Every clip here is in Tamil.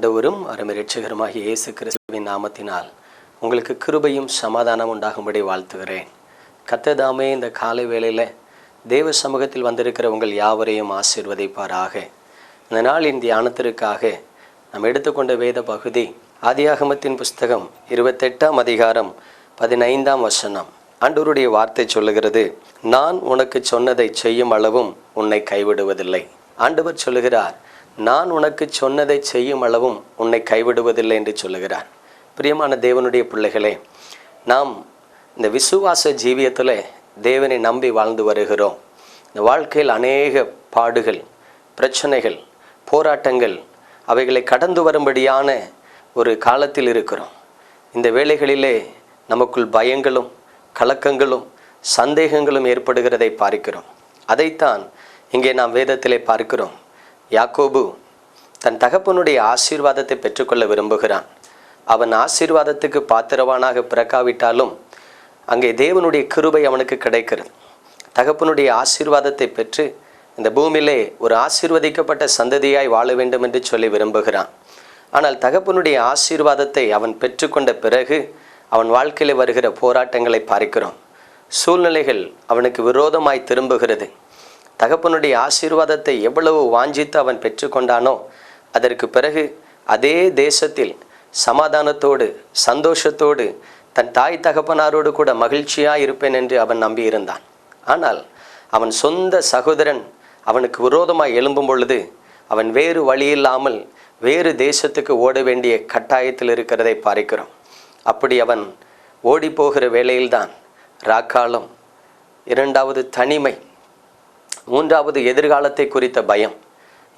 ஆண்டவரும் அருமை ரட்சகருமாகிய இயேசு கிறிஸ்துவின் நாமத்தினால் உங்களுக்கு கிருபையும் சமாதானம் உண்டாகும்படி வாழ்த்துகிறேன். கத்ததாமே இந்த காலை வேளையில் தேவ சமூகத்தில் வந்திருக்கிற உங்கள் யாவரையும் ஆசிர்வதிப்பாராக. இந்த நாளின் தியானத்திற்காக நாம் எடுத்துக்கொண்ட வேத பகுதி ஆதியாகமத்தின் புஸ்தகம் இருபத்தெட்டாம் அதிகாரம் பதினைந்தாம் வசனம். ஆண்டவருடைய வார்த்தை சொல்லுகிறது நான் உனக்கு சொன்னதை செய்யும் அளவும் உன்னை கைவிடுவதில்லை. ஆண்டவர் சொல்லுகிறார் நான் உனக்கு சொன்னதை செய்யும் அளவும் உன்னை கைவிடுவதில்லை என்று சொல்லுகிறார். பிரியமான தேவனுடைய பிள்ளைகளே நாம் இந்த விசுவாச ஜீவியத்தில் தேவனை நம்பி வாழ்ந்து வருகிறோம். இந்த வாழ்க்கையில் அநேக பாடுகள் பிரச்சனைகள் போராட்டங்கள் அவைகளை கடந்து வரும்படியான ஒரு காலத்தில் இருக்கிறோம். இந்த வேளைகளிலே நமக்குள் பயங்களும் கலக்கங்களும் சந்தேகங்களும் ஏற்படுகிறதை பார்க்கிறோம். அதைத்தான் இங்கே நாம் வேதத்திலே பார்க்கிறோம். யாக்கோபு தன் தகப்பனுடைய ஆசீர்வாதத்தை பெற்றுக்கொள்ள விரும்புகிறான். அவன் ஆசீர்வாதத்துக்கு பாத்திரவானாக பிறக்காவிட்டாலும் அங்கே தேவனுடைய கிருபை அவனுக்கு கிடைக்கிறது. தகப்பனுடைய ஆசீர்வாதத்தை பெற்று இந்த பூமியிலே ஒரு ஆசீர்வதிக்கப்பட்ட சந்ததியாய் வாழ வேண்டும் என்று சொல்லி விரும்புகிறான். ஆனால் தகப்பனுடைய ஆசீர்வாதத்தை அவன் பெற்றுக்கொண்ட பிறகு அவன் வாழ்க்கையில் வருகிற போராட்டங்களை பார்க்கிறோம். சூழ்நிலைகள் அவனுக்கு விரோதமாய் திரும்புகிறது. தகப்பனுடைய ஆசீர்வாதத்தை எவ்வளவு வாஞ்சித்து அவன் பெற்றுக்கொண்டானோ அதற்கு பிறகு அதே தேசத்தில் சமாதானத்தோடு சந்தோஷத்தோடு தன் தாய் தகப்பனாரோடு கூட மகிழ்ச்சியாக இருப்பேன் என்று அவன் நம்பியிருந்தான். ஆனால் அவன் சொந்த சகோதரன் அவனுக்கு விரோதமாக எழும்பும் பொழுது அவன் வேறு வழியில்லாமல் வேறு தேசத்துக்கு ஓட வேண்டிய கட்டாயத்தில் இருக்கிறதை பார்க்கிறோம். அப்படி அவன் ஓடி போகிற வேளையில்தான் ராக்காலம் இரண்டாவது தனிமை மூன்றாவது எதிர்காலத்தை குறித்த பயம்.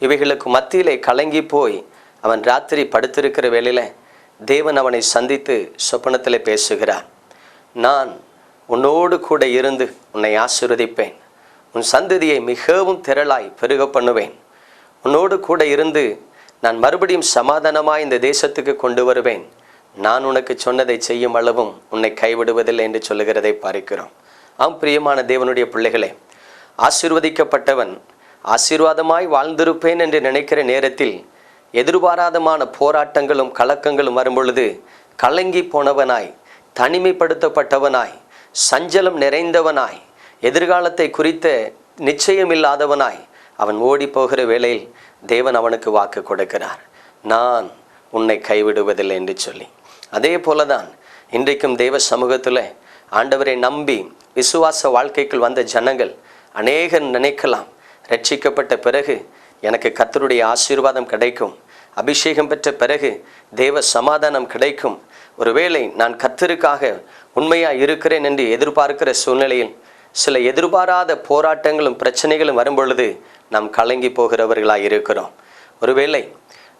இவைகளுக்கு மத்தியிலே கலங்கி போய் அவன் ராத்திரி படுத்திருக்கிற வேளையில் தேவன் அவனை சந்தித்து சொப்பனத்தில் பேசுகிறார். நான் உன்னோடு கூட இருந்து உன்னை ஆசிர்வதிப்பேன். உன் சந்ததியை மிகவும் திரளாய் பெருக பண்ணுவேன். உன்னோடு கூட இருந்து நான் மறுபடியும் சமாதானமாய் இந்த தேசத்துக்கு கொண்டு வருவேன். நான் உனக்கு சொன்னதை செய்யும் அளவும் உன்னை கைவிடுவதில்லை என்று சொல்லுகிறதை பார்க்கிறோம். ஆம் பிரியமான தேவனுடைய பிள்ளைகளே ஆசிர்வதிக்கப்பட்டவன் ஆசீர்வாதமாய் வாழ்ந்திருப்பேன் என்று நினைக்கிற நேரத்தில் எதிர்பாராதமான போராட்டங்களும் கலக்கங்களும் வரும்பொழுது கலங்கி போனவனாய் தனிமைப்படுத்தப்பட்டவனாய் சஞ்சலம் நிறைந்தவனாய் எதிர்காலத்தை குறித்த நிச்சயமில்லாதவனாய் அவன் ஓடி போகிற வேளையில் தேவன் அவனுக்கு வாக்கு கொடுக்கிறார். நான் உன்னை கைவிடுவதில்லை என்று சொல்லி. அதே போலதான் இன்றைக்கும் தேவ சமூகத்தில் ஆண்டவரை நம்பி விசுவாச வாழ்க்கைக்குள் வந்த ஜனங்கள் அநேகர் நினைக்கலாம். ரட்சிக்கப்பட்ட பிறகு எனக்கு கத்தருடைய ஆசீர்வாதம் கிடைக்கும். அபிஷேகம் பெற்ற பிறகு தேவ சமாதானம் கிடைக்கும். ஒருவேளை நான் கத்தருக்காக உண்மையாக இருக்கிறேன் என்று எதிர்பார்க்கிற சூழ்நிலையில் சில எதிர்பாராத போராட்டங்களும் பிரச்சனைகளும் வரும்பொழுது நாம் கலங்கி போகிறவர்களாக இருக்கிறோம். ஒருவேளை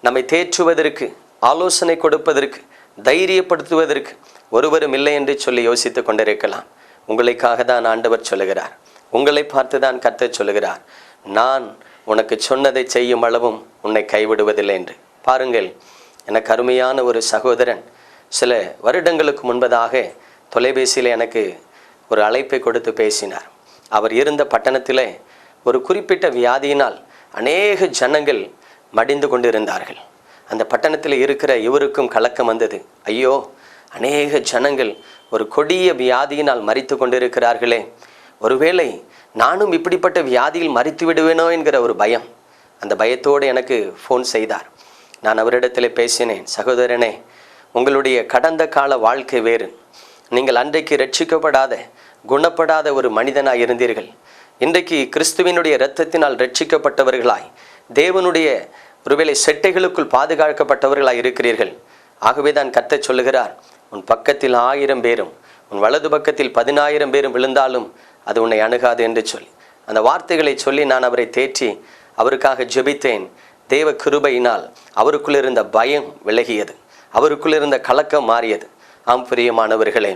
நம்மை தேற்றுவதற்கு ஆலோசனை கொடுப்பதற்கு தைரியப்படுத்துவதற்கு ஒருவரும் இல்லை என்று சொல்லி யோசித்து கொண்டிருக்கலாம். உங்களுக்காக தான் ஆண்டவர் சொல்லுகிறார். உங்களை பார்த்து தான் கத்த சொல்லுகிறார். நான் உனக்கு சொன்னதை செய்யும் அளவும் உன்னை கைவிடுவதில்லை என்று. பாருங்கள் எனக்கு அருமையான ஒரு சகோதரன் சில வருடங்களுக்கு முன்பதாக தொலைபேசியில் எனக்கு ஒரு அழைப்பை கொடுத்து பேசினார். அவர் இருந்த பட்டணத்தில் ஒரு குறிப்பிட்ட வியாதியினால் அநேக ஜனங்கள் மடிந்து கொண்டிருந்தார்கள். அந்த பட்டணத்தில் இருக்கிற இவருக்கும் கலக்கம் வந்தது. ஐயோ அநேக ஜனங்கள் ஒரு கொடிய வியாதியினால் மறித்து கொண்டிருக்கிறார்களே ஒருவேளை நானும் இப்படிப்பட்ட வியாதியில் மறித்து விடுவேனோ என்கிற ஒரு பயம். அந்த பயத்தோடு எனக்கு ஃபோன் செய்தார். நான் அவரிடத்தில் பேசினேன் சகோதரனே உங்களுடைய கடந்த கால வாழ்க்கை வேறு. நீங்கள் அன்றைக்கு ரட்சிக்கப்படாத குணப்படாத ஒரு மனிதனாய் இருந்தீர்கள். இன்றைக்கு கிறிஸ்துவினுடைய இரத்தத்தினால் ரட்சிக்கப்பட்டவர்களாய் தேவனுடைய ஒருவேளை செட்டைகளுக்குள் பாதுகாக்கப்பட்டவர்களாய் இருக்கிறீர்கள். ஆகவே தான் கத்த சொல்லுகிறார் உன் பக்கத்தில் ஆயிரம் பேரும் உன் வலது பக்கத்தில் பதினாயிரம் பேரும் விழுந்தாலும் அது உன்னை அணுகாது என்று சொல்லி. அந்த வார்த்தைகளை சொல்லி நான் அவரை தேற்றி அவருக்காக ஜெபித்தேன். தேவ கிருபையினால் அவருக்குள் இருந்த பயம் விலகியது. அவருக்குள் இருந்த கலக்கம் மாறியது. ஆம் பிரியமானவர்களே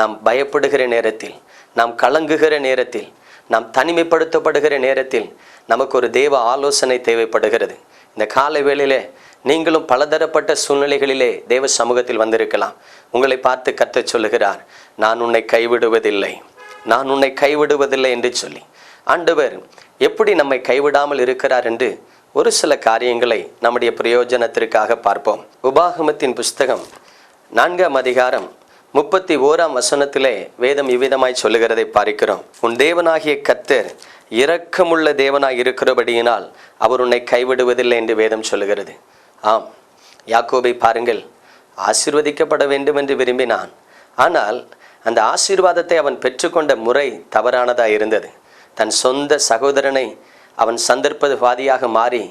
நாம் பயப்படுகிற நேரத்தில் நாம் கலங்குகிற நேரத்தில் நாம் தனிமைப்படுத்தப்படுகிற நேரத்தில் நமக்கு ஒரு தேவ ஆலோசனை தேவைப்படுகிறது. இந்த காலை வேளையிலே நீங்களும் பலதரப்பட்ட சூழ்நிலைகளிலே தேவ சமூகத்தில் வந்திருக்கலாம். உங்களை பார்த்து கத்த சொல்லுகிறார் நான் உன்னை கைவிடுவதில்லை. நான் உன்னை கைவிடுவதில்லை என்று சொல்லி. ஆண்டவர் எப்படி நம்மை கைவிடாமல் இருக்கிறார் என்று ஒரு சில காரியங்களை நம்முடைய பிரயோஜனத்திற்காக பார்ப்போம். உபாகமத்தின் புஸ்தகம் நான்காம் அதிகாரம் முப்பத்தி ஓராம் வசனத்திலே வேதம் இவ்விதமாய் சொல்லுகிறதை பார்க்கிறோம். உன் தேவனாகிய கத்தர் இரக்கமுள்ள தேவனாய் இருக்கிறபடியினால் அவர் உன்னை கைவிடுவதில்லை என்று வேதம் சொல்லுகிறது. ஆம். யாக்கோபை பாருங்கள் ஆசீர்வதிக்கப்பட வேண்டும் என்று விரும்பினான். ஆனால் அந்த ஆசீர்வாதத்தை அவன் பெற்றுக்கொண்ட முறை தவறானதாக இருந்தது. தன் சொந்த சகோதரனை அவன் சந்தர்ப்பவாதியாக மாறி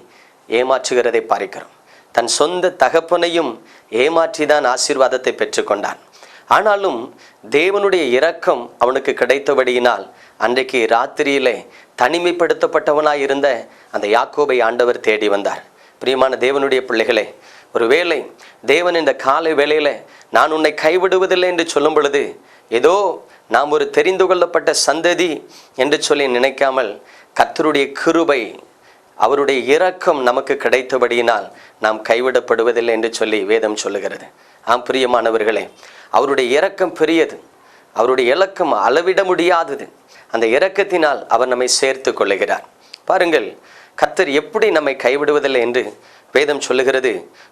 ஏமாற்றுகிறதை பார்க்கிறோம். தன் சொந்த தகப்பனையும் ஏமாற்றிதான் ஆசீர்வாதத்தை பெற்றுக்கொண்டான். ஆனாலும் தேவனுடைய இரக்கம் அவனுக்கு கிடைத்தபடியினால் அன்றைக்கு ராத்திரியிலே தனிமைப்படுத்தப்பட்டவனாய் இருந்த அந்த யாக்கோபை ஆண்டவர் தேடி வந்தார். பிரியமான தேவனுடைய பிள்ளைகளே ஒருவேளை தேவன் இந்த காலை வேளையில நான் உன்னை கைவிடுவதில்லை என்று சொல்லும் பொழுது ஏதோ நாம் ஒரு தெரிந்து கொள்ளப்பட்ட சந்ததி என்று சொல்லி நினைக்காமல் கத்தருடைய கிருபை அவருடைய இரக்கம் நமக்கு கிடைத்தபடியினால் நாம் கைவிடப்படுவதில்லை என்று சொல்லி வேதம் சொல்லுகிறது. ஆம் பிரியமானவர்களே அவருடைய இரக்கம் பெரியது. அவருடைய இலக்கம் அளவிட முடியாதது. அந்த இரக்கத்தினால் அவர் நம்மை சேர்த்து கொள்ளுகிறார். பாருங்கள் கர்த்தர் எப்படி நம்மை கைவிடுவதில்லை என்று வேதம் சொல்லுகிறது.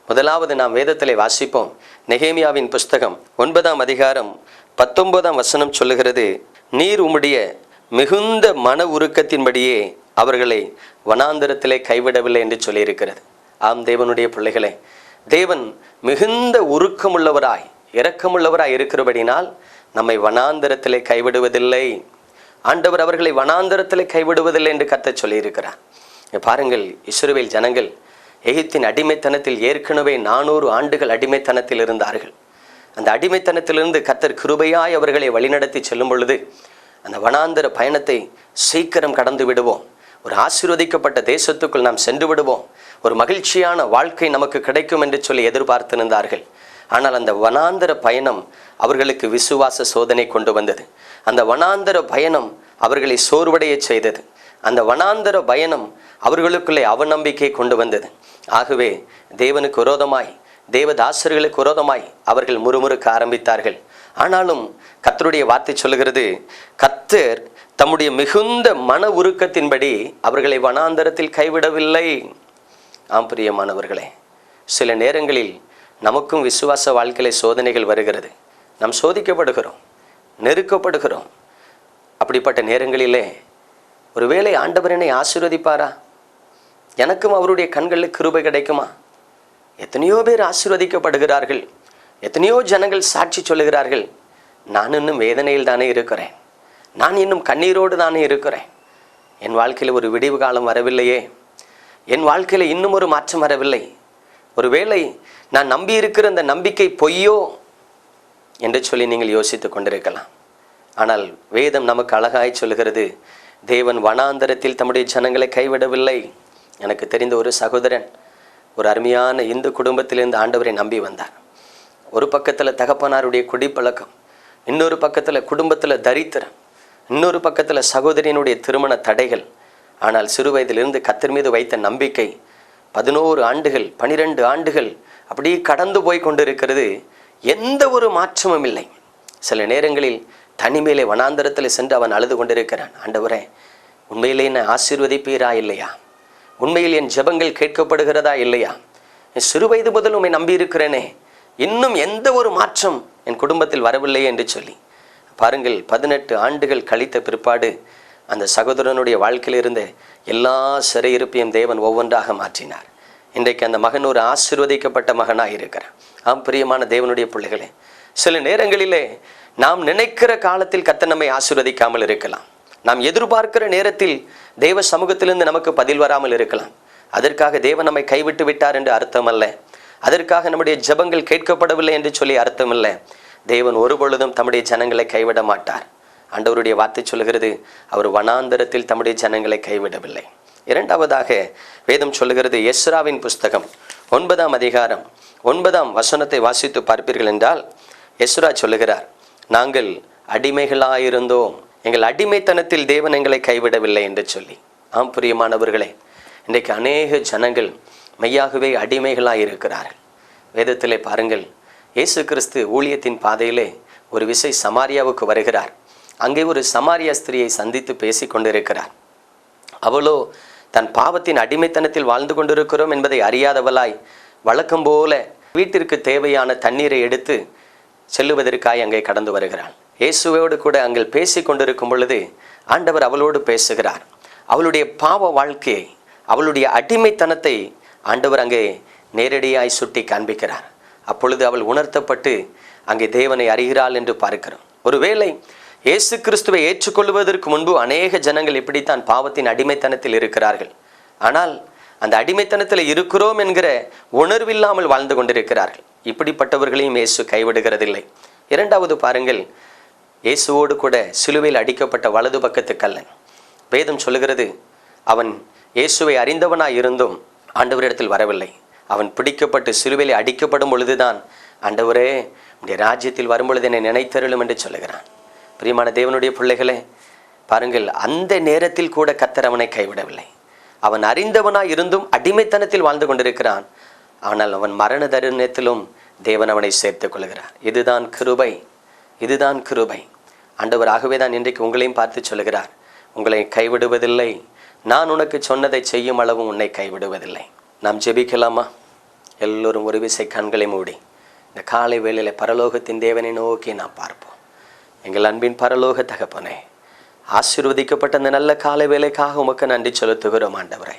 முதலாவது நாம் வேதத்திலே வாசிப்போம். நெகேமியாவின் புஸ்தகம் ஒன்பதாம் அதிகாரம் பத்தொன்பதாம் வசனம் சொல்லுகிறது நீர் உம்முடைய மிகுந்த மன உருக்கத்தின்படியே அவர்களை வனாந்தரத்திலே கைவிடவில்லை என்று சொல்லியிருக்கிறது. ஆம் தேவனுடைய பிள்ளைகளே தேவன் மிகுந்த உருக்கமுள்ளவராய் இரக்கமுள்ளவராய் இருக்கிறபடினால் நம்மை வனாந்தரத்திலே கைவிடுவதில்லை. ஆண்டவர் அவர்களை வனாந்தரத்திலே கைவிடுவதில்லை என்று கத்தச் சொல்லியிருக்கிறார். பாருங்கள் இஸ்ரவேல் ஜனங்கள் எகிப்தின் அடிமைத்தனத்தில் ஏற்கனவே நானூறு ஆண்டுகள் அடிமைத்தனத்தில் இருந்தார்கள். அந்த அடிமைத்தனத்திலிருந்து கத்தர் கிருபையாய் அவர்களை வழிநடத்தி செல்லும் பொழுது அந்த வனாந்தர பயணத்தை சீக்கிரம் கடந்து விடுவோம். ஒரு ஆசீர்வதிக்கப்பட்ட தேசத்துக்குள் நாம் சென்று விடுவோம். ஒரு மகிழ்ச்சியான வாழ்க்கை நமக்கு கிடைக்கும் என்று சொல்லி எதிர்பார்த்திருந்தார்கள். ஆனால் அந்த வனாந்தர பயணம் அவர்களுக்கு விசுவாச சோதனை கொண்டு வந்தது. அந்த வனாந்தர பயணம் அவர்களை சோர்வடைய செய்தது. அந்த வனாந்தர பயணம் அவர்களுக்குள்ளே அவநம்பிக்கை கொண்டு வந்தது. ஆகவே தேவனுக்கு விரோதமாய் தேவதாசர்களுக்கு விரோதமாய் அவர்கள் முறுமுறுக்க ஆரம்பித்தார்கள். ஆனாலும் கத்தருடைய வார்த்தை சொல்லுகிறது கத்தர் தம்முடைய மிகுந்த மன உருக்கத்தின்படி அவர்களை வனாந்தரத்தில் கைவிடவில்லை. ஆம் பிரியமானவர்களே சில நேரங்களில் நமக்கும் விசுவாச வாழ்க்கையில சோதனைகள் வருகிறது. நாம் சோதிக்கப்படுகிறோம் நெருக்கப்படுகிறோம். அப்படிப்பட்ட நேரங்களிலே ஒருவேளை ஆண்டவர் என்னை ஆசீர்வதிப்பாரா? எனக்கும் அவருடைய கண்களில் கிருபை கிடைக்குமா? எத்தனையோ பேர் ஆசீர்வதிக்கப்படுகிறார்கள். எத்தனையோ ஜனங்கள் சாட்சி சொல்லுகிறார்கள். நான் இன்னும் வேதனையில் தானே இருக்கிறேன். நான் இன்னும் கண்ணீரோடு தானே இருக்கிறேன். என் வாழ்க்கையில் ஒரு விடிவு காலம் வரவில்லையே. என் வாழ்க்கையில் இன்னும் ஒரு மாற்றம் வரவில்லை. ஒருவேளை நான் நம்பி இருக்கிற அந்த நம்பிக்கை பொய்யோ என்று சொல்லி நீங்கள் யோசித்துக் கொண்டிருக்கலாம். ஆனால் வேதம் நமக்கு அழகாய் சொல்லுகிறது தேவன் வனாந்தரத்தில் தம்முடைய ஜனங்களை கைவிடவில்லை. எனக்கு தெரிந்த ஒரு சகோதரன் ஒரு அருமையான இந்து குடும்பத்திலிருந்து ஆண்டவரை நம்பி வந்தார். ஒரு பக்கத்தில் தகப்பனாருடைய குடிப்பழக்கம் இன்னொரு பக்கத்தில் குடும்பத்தில் தரித்திரம் இன்னொரு பக்கத்தில் சகோதரியினுடைய திருமண தடைகள். ஆனால் சிறு வயதிலிருந்து கத்தர் மீது வைத்த நம்பிக்கை பதினோரு ஆண்டுகள் பனிரெண்டு ஆண்டுகள் அப்படியே கடந்து போய் கொண்டிருக்கிறது. எந்த ஒரு மாற்றமும் இல்லை. சில நேரங்களில் தனிமையிலே வனாந்தரத்தில் சென்று அவன் அழுது கொண்டிருக்கிறான். ஆண்டவரே உண்மையிலே என்ன ஆசீர்வதிப்பீரா இல்லையா? உண்மையில் என் ஜெபங்கள் கேட்கப்படுகிறதா இல்லையா? என் சிறு வயது முதல் உண்மை நம்பியிருக்கிறேனே. இன்னும் எந்த ஒரு மாற்றம் என் குடும்பத்தில் வரவில்லை என்று சொல்லி. பாருங்கள் பதினெட்டு ஆண்டுகள் கழித்த பிற்பாடு அந்த சகோதரனுடைய வாழ்க்கையிலிருந்து எல்லா சிறையிருப்பையும் தேவன் ஒவ்வொன்றாக மாற்றினார். இன்றைக்கு அந்த மகன் ஒரு ஆசிர்வதிக்கப்பட்ட மகனாக இருக்கிறான் ஆம் பிரியமான தேவனுடைய பிள்ளைகளே சில நேரங்களிலே நாம் நினைக்கிற காலத்தில் கத்த நம்மை இருக்கலாம். நாம் எதிர்பார்க்கிற நேரத்தில் தெய்வ சமூகத்திலிருந்து நமக்கு பதில் வராமல் இருக்கலாம். அதற்காக தேவன் நம்மை கைவிட்டு விட்டார் என்று அர்த்தம் அல்ல அதற்காக நம்முடைய ஜெபங்கள் கேட்கப்படவில்லை என்று சொல்லி அர்த்தம் இல்லை தேவன் ஒருபொழுதும் தம்முடைய ஜனங்களை கைவிட மாட்டார். ஆண்டவருடைய வார்த்தை சொல்லுகிறது அவர் வனாந்தரத்தில் தம்முடைய ஜனங்களை கைவிடவில்லை. இரண்டாவதாக வேதம் சொல்லுகிறது எஸ்ராவின் புஸ்தகம் ஒன்பதாம் அதிகாரம் ஒன்பதாம் வசனத்தை வாசித்து பார்ப்பீர்கள் என்றால் எஸ்ரா சொல்லுகிறார் நாங்கள் அடிமைகளாயிருந்தோம். எங்கள் அடிமைத்தனத்தில் தேவன் எங்களை கைவிடவில்லை என்று சொல்லி. ஆம் பிரியமானவர்களே இன்றைக்கு அநேக ஜனங்கள் மெய்யாகவே அடிமைகளாக இருக்கிறார்கள். வேதத்திலே பாருங்கள் இயேசு கிறிஸ்து ஊழியத்தின் பாதையிலே ஒரு விசை சமாரியாவுக்கு வருகிறார். அங்கே ஒரு சமாரியா ஸ்திரியை சந்தித்து பேசி கொண்டிருக்கிறார். அவளோ தன் பாவத்தின் அடிமைத்தனத்தில் வாழ்ந்து கொண்டிருக்கிறோம் என்பதை அறியாதவளாய் வழக்கம் போல வீட்டிற்கு தேவையான தண்ணீரை எடுத்து செல்லுவதற்காய் அங்கே கடந்து வருகிறான். இயேசுவோடு கூட அங்கே பேசி கொண்டிருக்கும் பொழுது ஆண்டவர் அவளோடு பேசுகிறார். அவளுடைய பாவ வாழ்க்கையை அவளுடைய அடிமைத்தனத்தை ஆண்டவர் அங்கே நேரடியாய் சுட்டி காண்பிக்கிறார். அப்பொழுது அவள் உணர்த்தப்பட்டு அங்கே தேவனை அறிகிறாள் என்று பார்க்கிறோம். ஒருவேளை இயேசு கிறிஸ்துவை ஏற்றுக்கொள்வதற்கு முன்பு அநேக ஜனங்கள் இப்படித்தான் பாவத்தின் அடிமைத்தனத்தில் இருக்கிறார்கள். ஆனால் அந்த அடிமைத்தனத்தில் இருக்கிறோம் என்கிற உணர்வில்லாமல் வாழ்ந்து கொண்டிருக்கிறார்கள். இப்படிப்பட்டவர்களையும் இயேசு கைவிடுகிறதில்லை. இரண்டாவது பாருங்கள் இயேசுவோடு கூட சிலுவையில் அடிக்கப்பட்ட வலது பக்கத்து கல்லன் வேதம் சொல்லுகிறது அவன் இயேசுவை அறிந்தவனாய் இருந்தும் ஆண்டவரிடத்தில் வரவில்லை. அவன் பிடிக்கப்பட்டு சிலுவையில் அடிக்கப்படும் பொழுதுதான் ஆண்டவரே உடைய ராஜ்யத்தில் வரும்பொழுது என்னை நினைத்தருளும் என்று சொல்லுகிறான். பிரியமான தேவனுடைய பிள்ளைகளே பாருங்கள் அந்த நேரத்தில் கூட கத்தர் அவனை கைவிடவில்லை. அவன் அறிந்தவனாய் இருந்தும் அடிமைத்தனத்தில் வாழ்ந்து கொண்டிருக்கிறான். ஆனால் அவன் மரண தருணத்திலும் தேவன் அவனை சேர்த்துக் கொள்கிறார். இதுதான் கிருபை. இதுதான் கிருபை. ஆண்டவர் ஆகவே தான் இன்றைக்கு உங்களையும் பார்த்து சொல்லுகிறார் உங்களை கைவிடுவதில்லை. நான் உனக்கு சொன்னதை செய்யும் அளவும் உன்னை கைவிடுவதில்லை. நாம் ஜெபிக்கலாமா? எல்லோரும் ஒரு விசை கண்களை மூடி. இந்த காலை வேளையில் பரலோகத்தின் தேவனை நோக்கி நாம் பார்ப்போம். எங்கள் அன்பின் பரலோக தகப்பனே ஆசீர்வதிக்கப்பட்ட இந்த நல்ல காலை வேலைக்காக உமக்கு நன்றி செலுத்துகிறோம் ஆண்டவரை.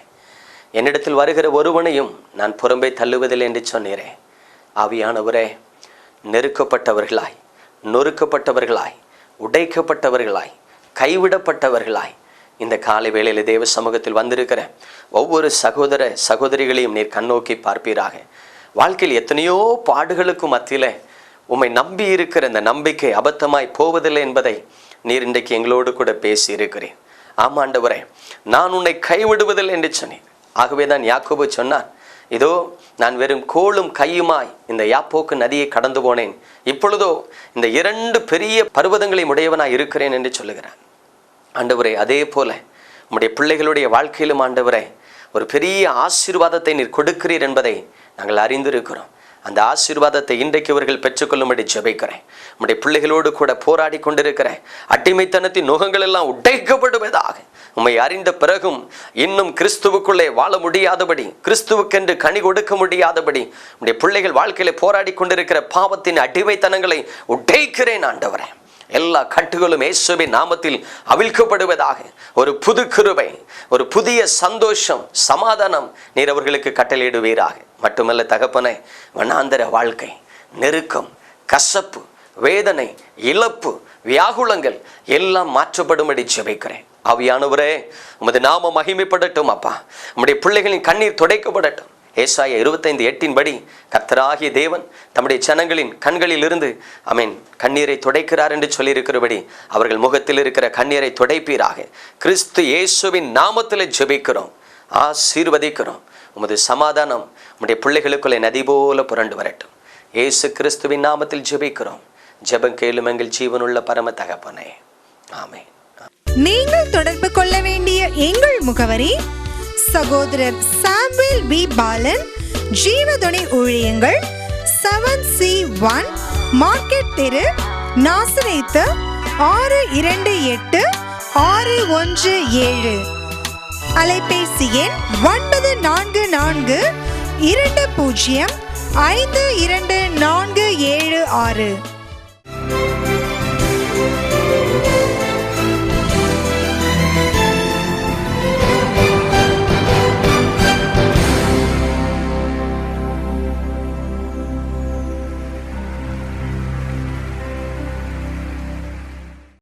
என்னிடத்தில் வருகிற ஒருவனையும் நான் புறம்பே தள்ளுவதில்லை என்று சொன்னீரே. ஆவியானவரே நெருக்கப்பட்டவர்களாய் நொறுக்கப்பட்டவர்களாய் உடைக்கப்பட்டவர்களாய் கைவிடப்பட்டவர்களாய் இந்த காலை வேளையில் தேவ சமூகத்தில் வந்திருக்கிற ஒவ்வொரு சகோதர சகோதரிகளையும் நீர் கண்ணோக்கி பார்ப்பீராக. வாழ்க்கையில் எத்தனையோ பாடுகளுக்கு மத்தியில் உம்மை நம்பி இருக்கிற இந்த நம்பிக்கை அபத்தமாய் போவதில்லை என்பதை நீர் இன்றைக்கு எங்களோடு கூட பேசி இருக்கிறேன் ஆமாண்டவரே நான் உன்னை கைவிடுவதில்லை என்று சொன்னேன். ஆகவே தான் யாக்கோபு சொன்னான் இதோ நான் வெறும் கோளும் கையுமாய் இந்த யாப்போக்கு நதியை கடந்து போனேன். இப்பொழுதோ இந்த இரண்டு பெரிய பர்வதங்களையும் உடையவனாய் இருக்கிறேன் என்று சொல்லுகிறான் ஆண்டவரே அதே போல உம்முடைய பிள்ளைகளுடைய வாழ்க்கையிலும் ஆண்டவரே ஒரு பெரிய ஆசீர்வாதத்தை நீர் கொடுக்கிறீர் என்பதை நாங்கள் அறிந்திருக்கிறோம். அந்த ஆசீர்வாதத்தை இன்றைக்கு இவர்கள் பெற்றுக்கொள்ளும்படி ஜெபிக்கிறேன். உம்முடைய பிள்ளைகளோடு கூட போராடி கொண்டிருக்கிறேன். அடிமைத்தனத்தின் நுகங்கள் எல்லாம் உடைக்கப்படுவதாக. உம்மை அறிந்த பிறகும் இன்னும் கிறிஸ்துவுக்குள்ளே வாழ முடியாதபடி கிறிஸ்துவுக்கென்று கனி கொடுக்க முடியாதபடி உம்முடைய பிள்ளைகள் வாழ்க்கையில போராடி கொண்டிருக்கிற பாவத்தின் அடிமைத்தனங்களை உடைக்கிறேன் ஆண்டவரேன் எல்லா கட்டுகளும் இயேசுவின் நாமத்தில் அவிழ்க்கப்படுவதாக. ஒரு புது கிருபை ஒரு புதிய சந்தோஷம் சமாதானம் நீர் அவர்களுக்கு கட்டளையிடுவீராக. மட்டுமல்ல தகப்பனை வண்ணாந்தர வாழ்க்கை நெருக்கம் கசப்பு வேதனை இழப்பு வியாகுலங்கள் எல்லாம் மாற்றப்படும்படி ஜெபிக்கிறேன். அவியானவரே உமது நாம மகிமைப்படட்டும் அப்பா. உம்முடைய பிள்ளைகளின் கண்ணீர் துடைக்கப்படட்டும். ஏசாய இருபத்தைந்து எட்டின் படி கத்தராகிய தேவன் தம்முடைய ஜனங்களின் கண்களில் இருந்து அமீன் கண்ணீரை துடைக்கிறார் என்று சொல்லியிருக்கிறபடி அவர்கள் முகத்தில் இருக்கிற கண்ணீரை துடைப்பீராக. கிறிஸ்து இயேசுவின் நாமத்தில் ஜெபிக்கிறோம் ஆசீர்வதிக்கிறோம். உமது சமாதானம் உம்முடைய பிள்ளைகளுக்குள்ளே நதி போல புரண்டு வரட்டும். ஏசு கிறிஸ்துவின் நாமத்தில் ஜெபிக்கிறோம். ஜெபம் கேளும் எங்கள் ஜீவனுள்ள பரம தகப்பனே. ஆமே நீங்கள் தொடர்பு கொள்ள வேண்டிய எங்கள் முகவரி சகோதரர் சாம்வேல் பி. பாலன் ஜீவதுணை ஊழியங்கள் செவன் சி ஒன் மார்க்கெட் தெரு நாசரேத்து ஆறு இரண்டு எட்டு ஆறு ஒன்று ஏழு. அலைபேசி எண் ஒன்பது நான்கு நான்கு இரண்டு பூஜ்ஜியம் ஐந்து இரண்டு நான்கு ஏழு ஆறு.